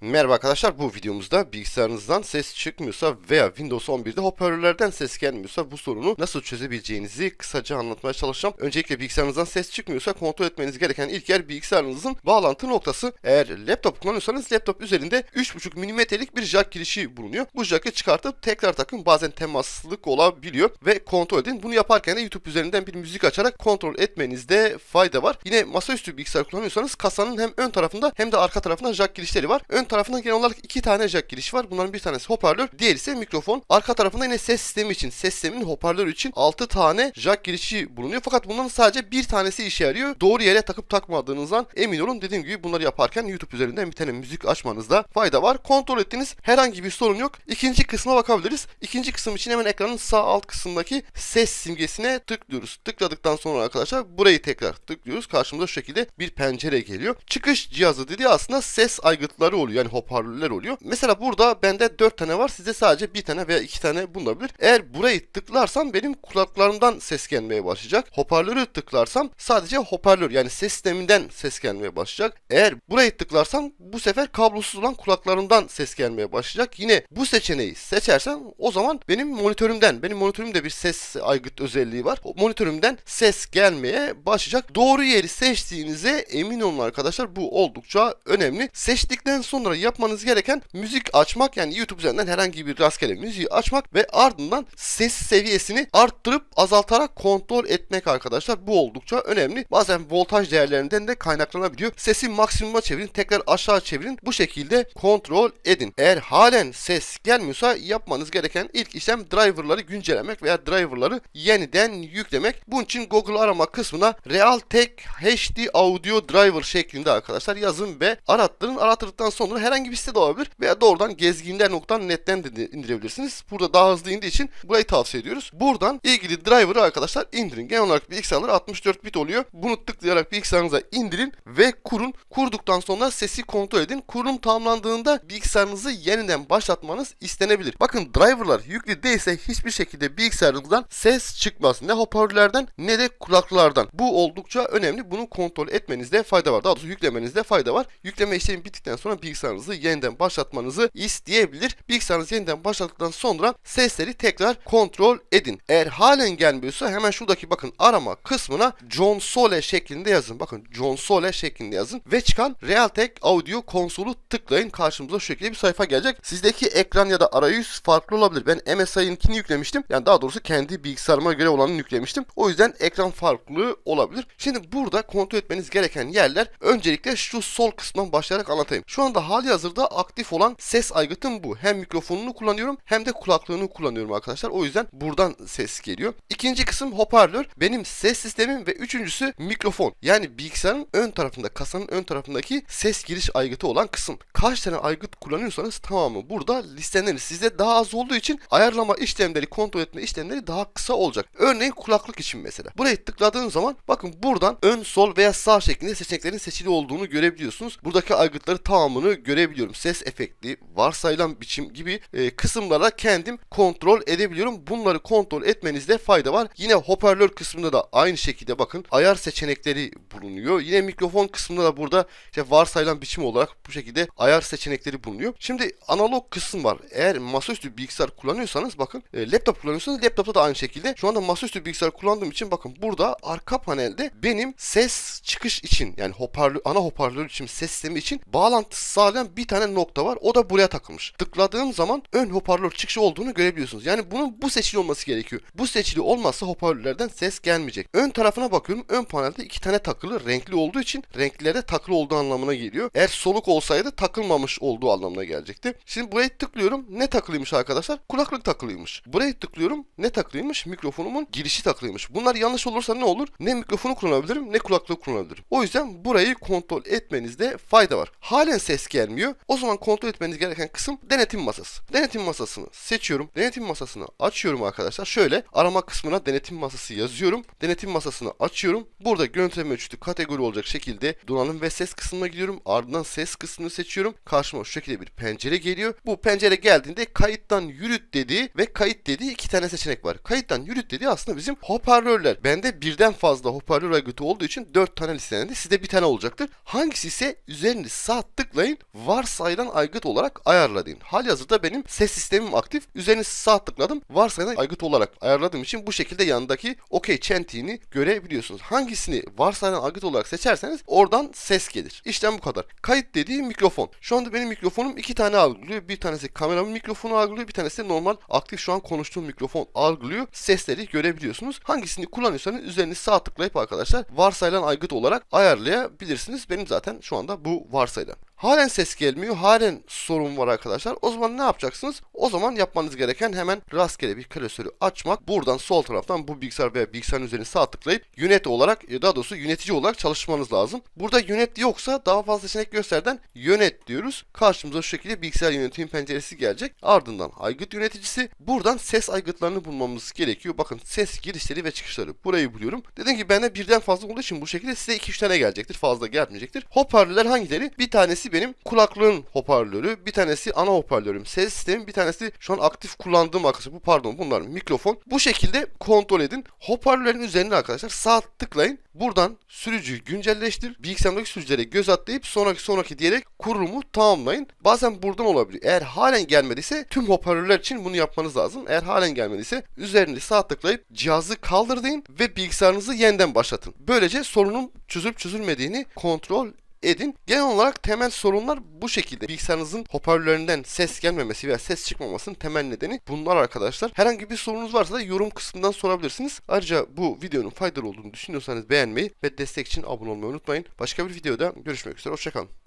Merhaba arkadaşlar bu videomuzda bilgisayarınızdan ses çıkmıyorsa veya Windows 11'de hoparlörlerden ses gelmiyorsa bu sorunu nasıl çözebileceğinizi kısaca anlatmaya çalışacağım. Öncelikle bilgisayarınızdan ses çıkmıyorsa kontrol etmeniz gereken ilk yer bilgisayarınızın bağlantı noktası. Eğer laptop kullanıyorsanız laptop üzerinde 3.5 mm'lik bir jack girişi bulunuyor. Bu jack'ı çıkartıp tekrar takın bazen temaslık olabiliyor ve kontrol edin. Bunu yaparken de YouTube üzerinden bir müzik açarak kontrol etmenizde fayda var. Yine masaüstü bilgisayar kullanıyorsanız kasanın hem ön tarafında hem de arka tarafında jack girişleri var. Ön tarafında genel olarak iki tane jack girişi var. Bunların bir tanesi hoparlör, diğeri ise mikrofon. Arka tarafında yine ses sistemi için, ses sisteminin hoparlörü için 6 tane jack girişi bulunuyor. Fakat bunların sadece bir tanesi işe yarıyor. Doğru yere takıp takmadığınızdan emin olun. Dediğim gibi bunları yaparken YouTube üzerinden bir tane müzik açmanızda fayda var. Kontrol ettiğiniz herhangi bir sorun yok. İkinci kısma bakabiliriz. İkinci kısım için hemen ekranın sağ alt kısmındaki ses simgesine tıklıyoruz. Tıkladıktan sonra arkadaşlar burayı tekrar tıklıyoruz. Karşımıza şu şekilde bir pencere geliyor. Çıkış cihazı dediği aslında ses aygıtları oluyor. Yani hoparlörler oluyor. Mesela burada bende 4 tane var. Sizde sadece bir tane veya iki tane bulunabilir. Eğer burayı tıklarsam benim kulaklarımdan ses gelmeye başlayacak. Hoparlörü tıklarsam sadece hoparlör yani ses sisteminden ses gelmeye başlayacak. Eğer burayı tıklarsam bu sefer kablosuz olan kulaklarımdan ses gelmeye başlayacak. Yine bu seçeneği seçersem o zaman benim monitörümden, benim monitörümde bir ses aygıt özelliği var. O monitörümden ses gelmeye başlayacak. Doğru yeri seçtiğinize emin olun arkadaşlar. Bu oldukça önemli. Seçtikten sonra yapmanız gereken müzik açmak yani YouTube üzerinden herhangi bir rastgele müziği açmak ve ardından ses seviyesini arttırıp azaltarak kontrol etmek arkadaşlar. Bu oldukça önemli. Bazen voltaj değerlerinden de kaynaklanabiliyor. Sesi maksimuma çevirin, tekrar aşağı çevirin. Bu şekilde kontrol edin. Eğer halen ses gelmiyorsa yapmanız gereken ilk işlem driverları güncellemek veya driverları yeniden yüklemek. Bunun için Google arama kısmına Realtek HD Audio Driver şeklinde arkadaşlar yazın ve arattırın. Arattırdıktan sonra herhangi bir site olabilir veya doğrudan gezginler.net'ten de indirebilirsiniz. Burada daha hızlı indiği için burayı tavsiye ediyoruz. Buradan ilgili driver'ı arkadaşlar indirin. Genel olarak bilgisayarlar 64 bit oluyor. Bunu tıklayarak bilgisayarınıza indirin ve kurun. Kurduktan sonra sesi kontrol edin. Kurum tamamlandığında bilgisayarınızı yeniden başlatmanız istenebilir. Bakın driver'lar yüklü değilse hiçbir şekilde bilgisayarınızdan ses çıkmaz. Ne hoparlörlerden ne de kulaklıklardan. Bu oldukça önemli. Bunu kontrol etmenizde fayda var. Daha doğrusu yüklemenizde fayda var. Yükleme işlemi bittikten sonra bilgisayarınızı yeniden başlatmanızı isteyebilir. Bilgisayarınızı yeniden başlattıktan sonra sesleri tekrar kontrol edin. Eğer halen gelmiyorsa hemen şuradaki bakın arama kısmına John Sole şeklinde yazın. Bakın John Sole şeklinde yazın ve çıkan Realtek Audio konsolu tıklayın. Karşımıza şu şekilde bir sayfa gelecek. Sizdeki ekran ya da arayüz farklı olabilir. Ben MSI'nkini yüklemiştim. Yani daha doğrusu kendi bilgisayarıma göre olanını yüklemiştim. O yüzden ekran farklı olabilir. Şimdi burada kontrol etmeniz gereken yerler öncelikle şu sol kısmından başlayarak anlatayım. Şu anda hali hazırda aktif olan ses aygıtım bu. Hem mikrofonunu kullanıyorum hem de kulaklığını kullanıyorum arkadaşlar. O yüzden buradan ses geliyor. İkinci kısım hoparlör. Benim ses sistemim ve üçüncüsü mikrofon. Yani bilgisayarın ön tarafında, kasanın ön tarafındaki ses giriş aygıtı olan kısım. Kaç tane aygıt kullanıyorsanız tamamı burada listelenir. Sizde daha az olduğu için ayarlama işlemleri, kontrol etme işlemleri daha kısa olacak. Örneğin kulaklık için mesela. Burayı tıkladığınız zaman bakın buradan ön, sol veya sağ şeklinde seçeneklerin seçili olduğunu görebiliyorsunuz. Buradaki aygıtları tamamını görebiliyorum. Ses efekti, varsayılan biçim gibi e, kısımlara kendim kontrol edebiliyorum. Bunları kontrol etmenizde fayda var. Yine hoparlör kısmında da aynı şekilde bakın ayar seçenekleri bulunuyor. Yine mikrofon kısmında da burada işte varsayılan biçim olarak bu şekilde ayar seçenekleri bulunuyor. Şimdi analog kısım var. Eğer masaüstü bilgisayar kullanıyorsanız bakın e, laptop kullanıyorsanız laptopta da aynı şekilde. Şu anda masaüstü bilgisayar kullandığım için bakın burada arka panelde benim ses çıkış için yani hoparlör ana hoparlör için ses sistemi için bağlantı sağlayan bir tane nokta var. O da buraya takılmış. Tıkladığım zaman ön hoparlör çıkışı olduğunu görebiliyorsunuz. Yani bunun bu seçili olması gerekiyor. Bu seçili olmazsa hoparlörlerden ses gelmeyecek. Ön tarafına bakıyorum. Ön panelde iki tane takılı renkli olduğu için renklilerde takılı olduğu anlamına geliyor. Eğer soluk olsaydı takılmamış olduğu anlamına gelecekti. Şimdi buraya tıklıyorum. Ne takılıymış arkadaşlar? Kulaklık takılıymış. Buraya tıklıyorum. Ne takılıymış? Mikrofonumun girişi takılıymış. Bunlar yanlış olursa ne olur? Ne mikrofonu kullanabilirim ne kulaklığı kullanabilirim. O yüzden burayı kontrol etmenizde fayda var. Halen ses gelmiyor. O zaman kontrol etmeniz gereken kısım denetim masası. Denetim masasını seçiyorum. Denetim masasını açıyorum arkadaşlar. Şöyle arama kısmına denetim masası yazıyorum. Denetim masasını açıyorum. Burada görüntüleme ölçütü kategori olacak şekilde donanım ve ses kısmına gidiyorum. Ardından ses kısmını seçiyorum. Karşıma şu şekilde bir pencere geliyor. Bu pencere geldiğinde kayıttan yürüt dediği ve kayıt dediği iki tane seçenek var. Kayıttan yürüt dediği aslında bizim hoparlörler. Bende birden fazla hoparlör aygıtı olduğu için 4 tane listelendi. Sizde bir tane olacaktır. Hangisi ise üzerini sağ tıklayın varsayılan aygıt olarak ayarla deyin. Halihazırda benim ses sistemim aktif. Üzerine sağ tıkladım. Varsayılan aygıt olarak ayarladığım için bu şekilde yanındaki OK çentiğini görebiliyorsunuz. Hangisini varsayılan aygıt olarak seçerseniz oradan ses gelir. İşlem bu kadar. Kayıt dediği mikrofon. Şu anda benim mikrofonum iki tane algılıyor. Bir tanesi kameramın mikrofonu algılıyor. Bir tanesi normal aktif şu an konuştuğum mikrofon algılıyor. Sesleri görebiliyorsunuz. Hangisini kullanıyorsanız üzerine sağ tıklayıp arkadaşlar varsayılan aygıt olarak ayarlayabilirsiniz. Benim zaten şu anda bu varsayılan. Halen ses gelmiyor. Halen sorun var arkadaşlar. O zaman ne yapacaksınız? O zaman yapmanız gereken hemen rastgele bir klasörü açmak. Buradan sol taraftan bu bilgisayar veya bilgisayarın üzerine sağ tıklayıp yönet olarak ya daha doğrusu yönetici olarak çalışmanız lazım. Burada yönet yoksa daha fazla seçenek gösterden yönet diyoruz. Karşımıza şu şekilde bilgisayar yönetim penceresi gelecek. Ardından aygıt yöneticisi. Buradan ses aygıtlarını bulmamız gerekiyor. Bakın ses girişleri ve çıkışları. Burayı buluyorum. Dediğim gibi bende birden fazla olduğu için bu şekilde size 2-3 tane gelecektir. Fazla gelmeyecektir. Hoparlörler hangileri? Bir tanesi benim kulaklığın hoparlörü. Bir tanesi ana hoparlörüm. Ses sistemi. Bir tanesi şu an aktif kullandığım arkadaşlar. Bu pardon bunlar mikrofon. Bu şekilde kontrol edin. Hoparlörlerin üzerine arkadaşlar sağ tıklayın. Buradan sürücüyü güncelleştir. Bilgisayarındaki sürücülere göz atlayıp sonraki sonraki diyerek kurulumu tamamlayın. Bazen buradan olabilir. Eğer halen gelmediyse tüm hoparlörler için bunu yapmanız lazım. Eğer halen gelmediyse üzerine sağ tıklayıp cihazı kaldır deyin ve bilgisayarınızı yeniden başlatın. Böylece sorunun çözülüp çözülmediğini kontrol edin. Genel olarak temel sorunlar bu şekilde. Bilgisayarınızın hoparlörlerinden ses gelmemesi veya ses çıkmamasının temel nedeni bunlar arkadaşlar. Herhangi bir sorunuz varsa da yorum kısmından sorabilirsiniz. Ayrıca bu videonun faydalı olduğunu düşünüyorsanız beğenmeyi ve destek için abone olmayı unutmayın. Başka bir videoda görüşmek üzere. Hoşçakalın.